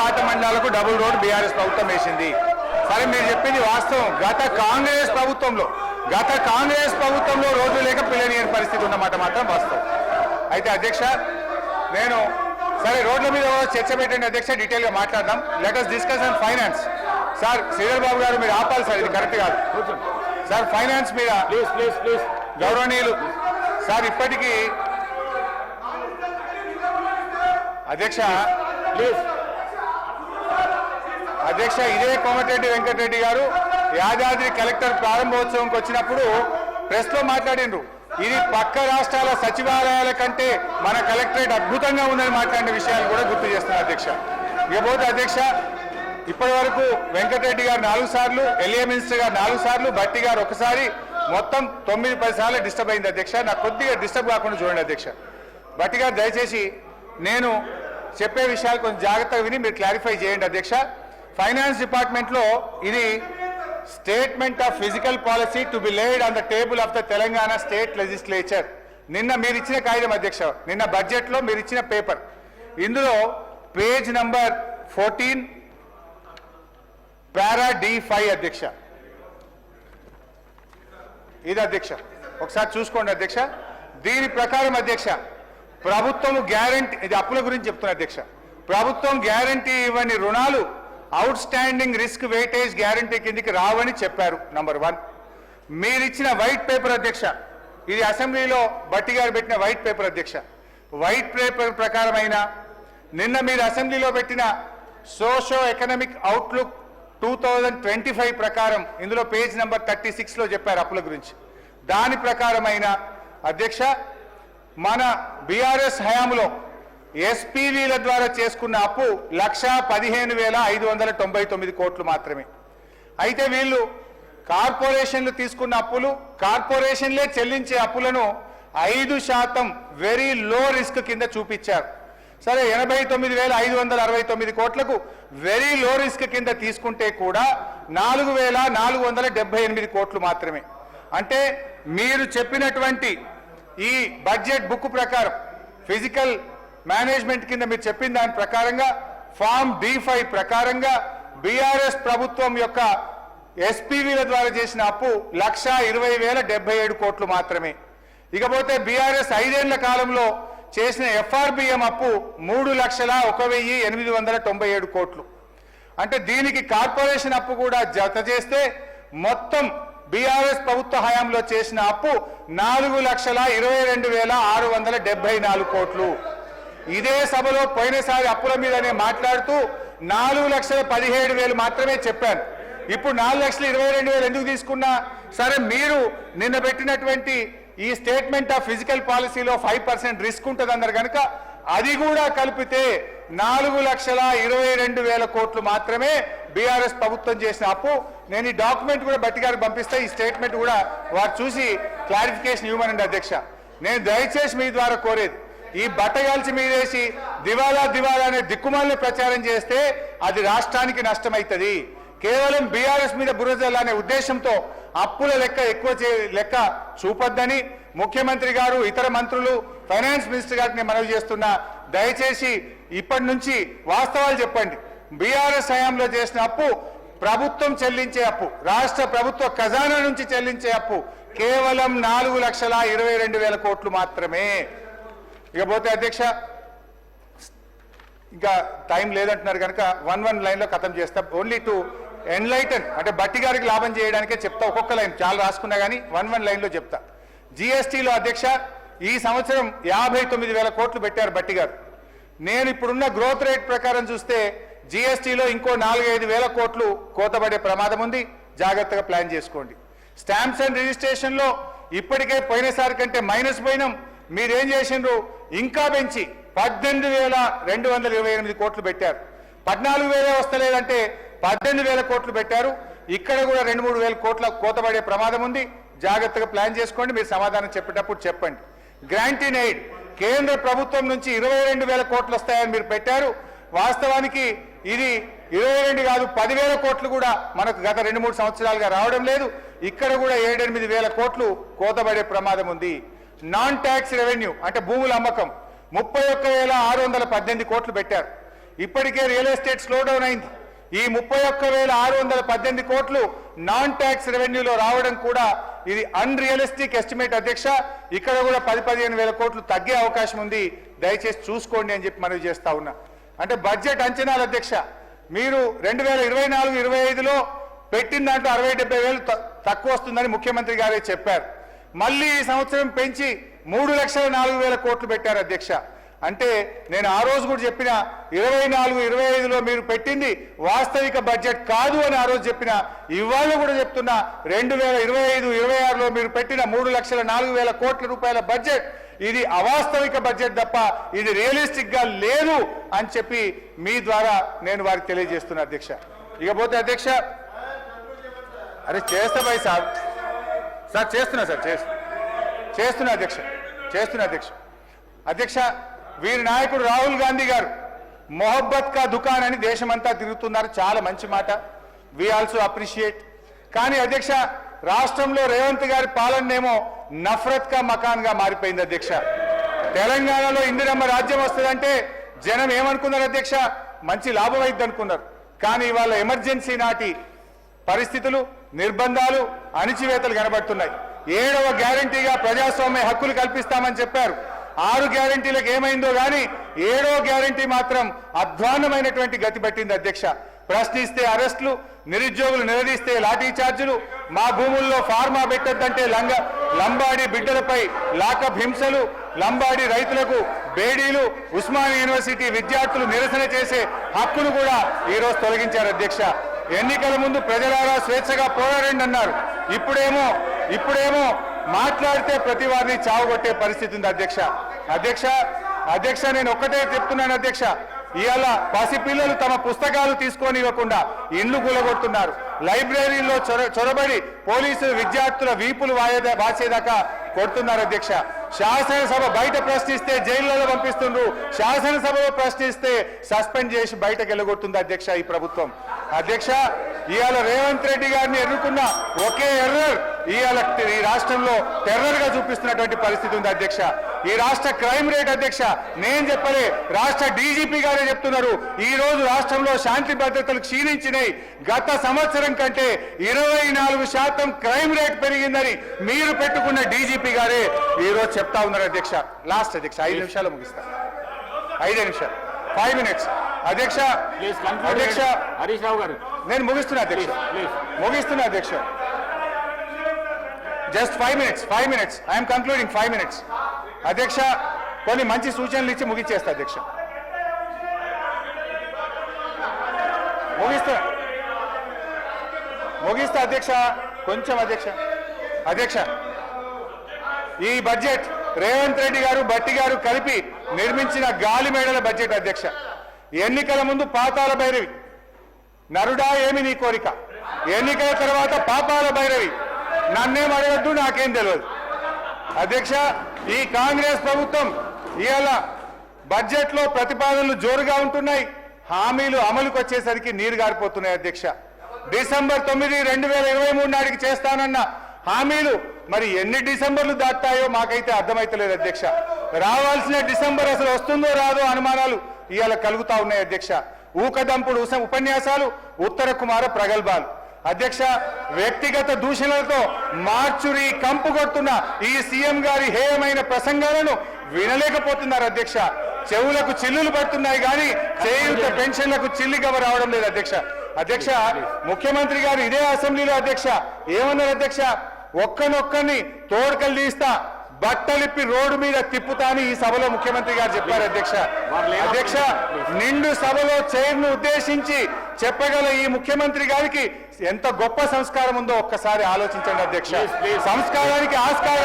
పాత మండలాలకు double road BRS ప్రభుత్వం వేసింది. సరే మీరు చెప్పింది వాస్తవం. గత కాంగ్రెస్ ప్రభుత్వంలో గత కాంగ్రెస్ ప్రభుత్వంలో రోజు లేక పిల్లనియని పరిస్థితి ఉన్నమాట మాత్రం వాస్తవం. అయితే అధ్యక్ష నేను సరే రోడ్ల మీద చర్చ పెట్టండి అధ్యక్ష డీటెయిల్గా మాట్లాడదాం. Let us discuss on finance sir Sridhar Babu గారు మీరు ఆపాలి సార్ ఇది కరెక్ట్ కాదు. సార్ ఫైనాన్స్ మీద ప్లీజ్ ప్లీజ్ ప్లీజ్ గౌరవనీయులు సార్ ఇప్పటికీ అధ్యక్ష ప్లీజ్ అధ్యక్ష ఇదే కోమటిరెడ్డి వెంకటరెడ్డి గారు యాదాద్రి కలెక్టర్ ప్రారంభోత్సవంకి వచ్చినప్పుడు ప్రెస్లో మాట్లాడిండ్రు. ఇది పక్క రాష్ట్రాల సచివాలయాల కంటే మన కలెక్టరేట్ అద్భుతంగా ఉందని మాట్లాడిన విషయాలు కూడా గుర్తు చేస్తున్నారు అధ్యక్ష. ఇకపోతే అధ్యక్ష ఇప్పటి వరకు వెంకటరెడ్డి గారు నాలుగు సార్లు ఎల్ఏ మినిస్టర్ గారు నాలుగు సార్లు భట్టి గారు ఒకసారి మొత్తం తొమ్మిది పది సార్లు డిస్టర్బ్ అయింది అధ్యక్ష. నాకు కొద్దిగా డిస్టర్బ్ కాకుండా చూడండి అధ్యక్ష. భట్టి గారు దయచేసి నేను చెప్పే విషయాలు కొంచెం జాగ్రత్తగా విని మీరు క్లారిఫై చేయండి అధ్యక్ష. ఫైనాన్స్ డిపార్ట్మెంట్లో ఇది statement of physical policy to be laid on the table of the Telangana state legislature. నిన్న మీరు ఇచ్చిన కాగితం అధ్యక్ష నిన్న బడ్జెట్లో మీరు ఇచ్చిన పేపర్. ఇందులో page number fourteen para D five అధ్యక్ష. ఇది అధ్యక్ష. ఒకసారి చూసుకోండి అధ్యక్ష. దీని ప్రకారం అధ్యక్ష ప్రభుత్వం గ్యారంటీ ఇది అప్పుల గురించి చెప్తున్నా అధ్యక్ష. ప్రభుత్వం గ్యారంటీ ఇవ్వని రుణాలు outstanding risk weightage guarantee కిందికి రావని చెప్పారు నంబర్ వన్ మీరిచ్చిన వైట్ పేపర్ అధ్యక్ష ఇది అసెంబ్లీలో బట్టి గారు పెట్టిన వైట్ పేపర్ అధ్యక్ష. వైట్ పేపర్ ప్రకారమైన నిన్న మీరు అసెంబ్లీలో పెట్టిన socio economic outlook two thousand twenty five ప్రకారం ఇందులో పేజ్ నెంబర్ థర్టీ సిక్స్లో చెప్పారు అప్పుల గురించి. దాని ప్రకారమైన అధ్యక్ష మన బీఆర్ఎస్ హయాంలో ఎస్పీవీల ద్వారా చేసుకున్న అప్పు లక్ష పదిహేను వేల ఐదు వందల తొంభై తొమ్మిది కోట్లు మాత్రమే. అయితే వీళ్ళు కార్పొరేషన్లు తీసుకున్న అప్పులు కార్పొరేషన్లే చెల్లించే అప్పులను ఐదు శాతం వెరీ లో రిస్క్ కింద చూపించారు. సరే ఎనభై తొమ్మిది వేల ఐదు వందల అరవై తొమ్మిది కోట్లకు వెరీ లో రిస్క్ కింద తీసుకుంటే కూడా నాలుగు వేల నాలుగు వందల డెబ్బై ఎనిమిది కోట్లు మాత్రమే. అంటే మీరు చెప్పినటువంటి ఈ బడ్జెట్ బుక్ ప్రకారం ఫిజికల్ మేనేజ్మెంట్ కింద మీరు చెప్పిన దాని ప్రకారంగా ఫామ్ డి ఫైవ్ ప్రకారంగా బీఆర్ఎస్ ప్రభుత్వం యొక్క ఎస్పీవీల ద్వారా చేసిన అప్పు లక్ష ఇరవై వేల డెబ్బై ఏడు కోట్లు మాత్రమే. ఇకపోతే బీఆర్ఎస్ ఐదేళ్ళ కాలంలో చేసిన ఎఫ్ఆర్బిఎం అప్పు మూడు లక్షల ఒక వెయ్యి ఎనిమిది వందల తొంభై ఏడు కోట్లు. అంటే దీనికి కార్పొరేషన్ అప్పు కూడా జత చేస్తే మొత్తం బీఆర్ఎస్ ప్రభుత్వ హయాంలో చేసిన అప్పు నాలుగు లక్షల ఇరవై రెండు వేల ఆరు వందల డెబ్బై నాలుగు కోట్లు. ఇదే సభలో పోయినసారి అప్పుల మీదనే మాట్లాడుతూ నాలుగు లక్షల పదిహేడు వేలు మాత్రమే చెప్పాను. ఇప్పుడు నాలుగు లక్షల ఇరవై రెండు వేలు ఎందుకు తీసుకున్నా? సరే మీరు నిన్న పెట్టినటువంటి ఈ స్టేట్మెంట్ ఆఫ్ ఫిజికల్ పాలసీలో ఫైవ్ పర్సెంట్ రిస్క్ ఉంటుంది అన్నారు కనుక అది కూడా కలిపితే నాలుగు లక్షల ఇరవై రెండు వేల కోట్లు మాత్రమే బీఆర్ఎస్ ప్రభుత్వం చేసిన అప్పు. నేను ఈ డాక్యుమెంట్ కూడా బట్టి గారికి పంపిస్తే ఈ స్టేట్మెంట్ కూడా వారు చూసి క్లారిఫికేషన్ ఇవ్వమనండి అధ్యక్ష. నేను దయచేసి మీ ద్వారా కోరేది ఈ బట్టగాల్చి మీదేసి దివాలా దివాలా అనే దిక్కుమాలని ప్రచారం చేస్తే అది రాష్ట్రానికి నష్టమవుతుంది కేవలం బీఆర్ఎస్ మీద బురజల్ అనే ఉద్దేశంతో అప్పుల లెక్క ఎక్కువ చే- లెక్క చూపొద్దని ముఖ్యమంత్రి గారు ఇతర మంత్రులు ఫైనాన్స్ మినిస్టర్ గారికి మనవి చేస్తున్నా దయచేసి ఇప్పటి నుంచి వాస్తవాలు చెప్పండి. బీఆర్ఎస్ హయాంలో చేసిన అప్పు ప్రభుత్వం చెల్లించే అప్పు రాష్ట్ర ప్రభుత్వ ఖజానా నుంచి చెల్లించే అప్పు కేవలం నాలుగు లక్షల ఇరవై రెండు వేల కోట్లు మాత్రమే. ఇకపోతే అధ్యక్ష ఇంకా టైం లేదంటున్నారు కనుక వన్ వన్ లైన్లో ఖతం చేస్తా. ఓన్లీ టు ఎన్లైటన్ అంటే బట్టి గారికి లాభం చేయడానికే చెప్తా. ఒక్కొక్క లైన్ చాలా రాసుకున్నా కానీ వన్ వన్ లైన్లో చెప్తా. జిఎస్టీలో అధ్యక్ష ఈ సంవత్సరం యాభై తొమ్మిది వేల కోట్లు పెట్టారు బట్టి గారు. నేను ఇప్పుడున్న గ్రోత్ రేట్ ప్రకారం చూస్తే జిఎస్టీలో ఇంకో నాలుగైదు వేల కోట్లు కోతబడే ప్రమాదం ఉంది. జాగ్రత్తగా ప్లాన్ చేసుకోండి. స్టాంప్స్ అండ్ రిజిస్ట్రేషన్లో ఇప్పటికే పోయినసారి కంటే మైనస్ పోయినాం. మీరేం చేసిండ్రు? ఇంకా పెంచి పద్దెనిమిది వేల రెండు వందల ఇరవై ఎనిమిది కోట్లు పెట్టారు. పద్నాలుగు వేలే వస్తలేదంటే పద్దెనిమిది వేల కోట్లు పెట్టారు. ఇక్కడ కూడా రెండు మూడు వేల కోట్ల కోతబడే ప్రమాదం ఉంది. జాగ్రత్తగా ప్లాన్ చేసుకోండి. మీరు సమాధానం చెప్పేటప్పుడు చెప్పండి. గ్రాంట్ ఎయిడ్ కేంద్ర ప్రభుత్వం నుంచి ఇరవై రెండు వేల కోట్లు వస్తాయని మీరు పెట్టారు. వాస్తవానికి ఇది ఇరవై రెండు కాదు పదివేల కోట్లు కూడా మనకు గత రెండు మూడు సంవత్సరాలుగా రావడం లేదు. ఇక్కడ కూడా ఏడెనిమిది వేల కోట్లు కోతబడే ప్రమాదం ఉంది. నాన్ ట్యాక్స్ రెవెన్యూ అంటే భూముల అమ్మకం. ముప్పై ఒక్క వేల ఆరు వందల పద్దెనిమిది కోట్లు పెట్టారు. ఇప్పటికే రియల్ ఎస్టేట్ స్లో డౌన్ అయింది. ఈ ముప్పై ఒక్క వేల ఆరు వందల పద్దెనిమిది కోట్లు నాన్ ట్యాక్స్ రెవెన్యూలో రావడం కూడా ఇది అన్రియలిస్టిక్ ఎస్టిమేట్ అధ్యక్ష. ఇక్కడ కూడా పది పదిహేను వేల కోట్లు తగ్గే అవకాశం ఉంది. దయచేసి చూసుకోండి అని చెప్పి మనవి చేస్తా ఉన్నా. అంటే బడ్జెట్ అంచనాలు అధ్యక్ష మీరు రెండు వేల ఇరవై నాలుగు ఇరవై ఐదులో పెట్టిన దాంట్లో అరవై డెబ్బై వేలు త- తక్కువ వస్తుందని ముఖ్యమంత్రి గారే చెప్పారు. మళ్ళీ ఈ సంవత్సరం పెంచి మూడు లక్షల నాలుగు వేల కోట్లు పెట్టారు అధ్యక్ష. అంటే నేను ఆ రోజు కూడా చెప్పిన ఇరవై నాలుగు ఇరవై ఐదులో మీరు పెట్టింది వాస్తవిక బడ్జెట్ కాదు అని ఆ రోజు చెప్పిన ఇవాళ కూడా చెప్తున్నా రెండు వేల ఇరవై ఐదు ఇరవై ఆరులో మీరు పెట్టిన మూడు లక్షల నాలుగు వేల కోట్ల రూపాయల బడ్జెట్ ఇది అవాస్తవిక బడ్జెట్ తప్ప ఇది రియలిస్టిక్గా లేదు అని చెప్పి మీ ద్వారా నేను వారికి తెలియజేస్తున్నా అధ్యక్ష. ఇకపోతే అధ్యక్ష అరే చేస్తా భాయ్ సార్ సార్ చేస్తున్నా సార్ చేస్తున్నా చేస్తున్నా అధ్యక్ష చేస్తున్నా అధ్యక్ష. అధ్యక్ష వీరి నాయకుడు రాహుల్ గాంధీ గారు మొహబ్బత్ కా దుకాన్ అని దేశమంతా తిరుగుతున్నారు చాలా మంచి మాట. వి ఆల్సో అప్రిషియేట్ కానీ అధ్యక్ష రాష్ట్రంలో రేవంత్ గారి పాలనేమో నఫరత్ కా మకాన్గా మారిపోయింది అధ్యక్ష. తెలంగాణలో ఇందిరమ్మ రాజ్యం వస్తుందంటే జనం ఏమనుకున్నారు అధ్యక్ష? మంచి లాభం అయింది అనుకున్నారు కానీ ఇవాళ ఎమర్జెన్సీ నాటి పరిస్థితులు నిర్బంధాలు అణిచివేతలు కనబడుతున్నాయి. ఏడవ గ్యారంటీగా ప్రజాస్వామ్య హక్కులు కల్పిస్తామని చెప్పారు. ఆరు గ్యారంటీలకు ఏమైందో కానీ ఏడవ గ్యారంటీ మాత్రం అధ్వాన్నమైనటువంటి గతి పట్టింది అధ్యక్ష. ప్రశ్నిస్తే అరెస్టులు నిరుద్యోగులు నిలదీస్తే లాఠీ చార్జీలు మా భూముల్లో ఫార్మా పెట్టద్దంటే లంగ లంబాడి బిడ్డలపై లాకప్ హింసలు లంబాడి రైతులకు బేడీలు ఉస్మానియా యూనివర్సిటీ విద్యార్థులు నిరసన చేసే హక్కును కూడా ఈరోజు తొలగించారు అధ్యక్ష. ఎన్నికల ముందు ప్రజలారా స్వేచ్ఛగా పోరాడండి అన్నారు. ఇప్పుడేమో ఇప్పుడేమో మాట్లాడితే ప్రతి వారిని చావుగొట్టే పరిస్థితి ఉంది అధ్యక్ష. అధ్యక్ష అధ్యక్ష నేను ఒక్కటే చెప్తున్నాను అధ్యక్ష. ఇవాళ పసిపిల్లలు తమ పుస్తకాలు తీసుకొని ఇవ్వకుండా ఇండ్లు కూలగొడుతున్నారు లైబ్రరీలో చొర చొరబడి పోలీసులు విద్యార్థుల వీపులు వాయేదా వాసేదాకా కొడుతున్నారు అధ్యక్ష. శాసనసభ బయట ప్రశ్నిస్తే జైళ్ళలో పంపిస్తుండ్రు. శాసనసభలో ప్రశ్నిస్తే సస్పెండ్ చేసి బయటకు వెళ్ళగొట్టుంది అధ్యక్ష ఈ ప్రభుత్వం. అధ్యక్ష ఇవాళ రేవంత్ రెడ్డి గారిని ఎన్నుకున్న ఒకే ఎర్రర్. ఇవాళ ఈ రాష్ట్రంలో టెర్రర్గా చూపిస్తున్నటువంటి పరిస్థితి ఉంది అధ్యక్ష. ఈ రాష్ట్ర క్రైమ్ రేట్ అధ్యక్ష నేను చెప్పలే రాష్ట్ర డీజీపీ గారే చెప్తున్నారు. ఈ రోజు రాష్ట్రంలో శాంతి భద్రతలు క్షీణించినాయి. గత సంవత్సరం కంటే ఇరవై నాలుగు శాతం క్రైమ్ రేట్ పెరిగిందని మీరు పెట్టుకున్న డీజీపీ గారే ఈ రోజు చెప్తా ఉన్నారు అధ్యక్ష. లాస్ట్ అధ్యక్ష ఐదు నిమిషాలు ముగిస్తా. ఐదే నిమిషాలు. ఫైవ్ మినిట్స్ అధ్యక్ష అధ్యక్ష. హరీష్ రావు గారు. నేను ముగిస్తున్నా అధ్యక్ష. ముగిస్తున్నా అధ్యక్ష. Just five minutes five minutes I'm concluding five minutes అధ్యక్ష కొన్ని మంచి సూచనలు ఇచ్చి ముగించేస్తా అధ్యక్ష. ముగిస్తా. ముగిస్తా అధ్యక్ష. కొంచెం అధ్యక్ష. అధ్యక్ష ఈ బడ్జెట్ రేవంత్ రెడ్డి గారు బట్టి గారు కలిపి నిర్మించిన గాలి మేడల బడ్జెట్ అధ్యక్ష. ఎన్నికల ముందు పాతాల భైరవి. నరుడా ఏమి నీ కోరిక? ఎన్నికల తర్వాత పాపాల భైరవి. నన్నేం అడగద్దు నాకేం తెలియదు అధ్యక్ష ఈ కాంగ్రెస్ ప్రభుత్వం ఇవాళ బడ్జెట్లో ప్రతిపాదనలు జోరుగా ఉంటున్నాయి. హామీలు అమలుకు వచ్చేసరికి నీరు గారిపోతున్నాయి అధ్యక్ష. డిసెంబర్ తొమ్మిది రెండు వేల ఇరవై మూడు నాటికి చేస్తానన్న హామీలు మరి ఎన్ని డిసెంబర్లు దాటాయో మాకైతే అర్థమైతలేదు అధ్యక్ష. రావాల్సిన డిసెంబర్ అసలు వస్తుందో రాదో అనుమానాలు ఇవాళ కలుగుతా ఉన్నాయి అధ్యక్ష. ఊకదంపుడు ఉపన్యాసాలు ఉత్తర కుమార ప్రగల్భాలు. అధ్యక్ష వ్యక్తిగత దూషణలతో మార్చురి కంపు కొడుతున్న ఈ సీఎం గారి హేయమైన ప్రసంగాలను వినలేకపోతున్నారు అధ్యక్ష. చెవులకు చిల్లులు పడుతున్నాయి కానీ చేయుత పెన్షన్లకు చిల్లిగవ రావడం లేదు అధ్యక్ష. అధ్యక్ష ముఖ్యమంత్రి గారు ఇదే అసెంబ్లీలో అధ్యక్ష. ఏమన్నారు అధ్యక్ష? ఒక్కనొక్కరిని తోడుకలు తీస్తా బట్టలిప్పి రోడ్డు మీద తిప్పుతా అని ఈ సభలో ముఖ్యమంత్రి గారు చెప్పారు అధ్యక్ష. అధ్యక్ష నిండు సభలో చైర్ను ఉద్దేశించి చెప్పగల ఈ ముఖ్యమంత్రి గారికి ఎంత గొప్ప సంస్కారం ఉందో ఒక్కసారి ఆలోచించండి అధ్యక్ష. సంస్కారానికి ఆస్కార్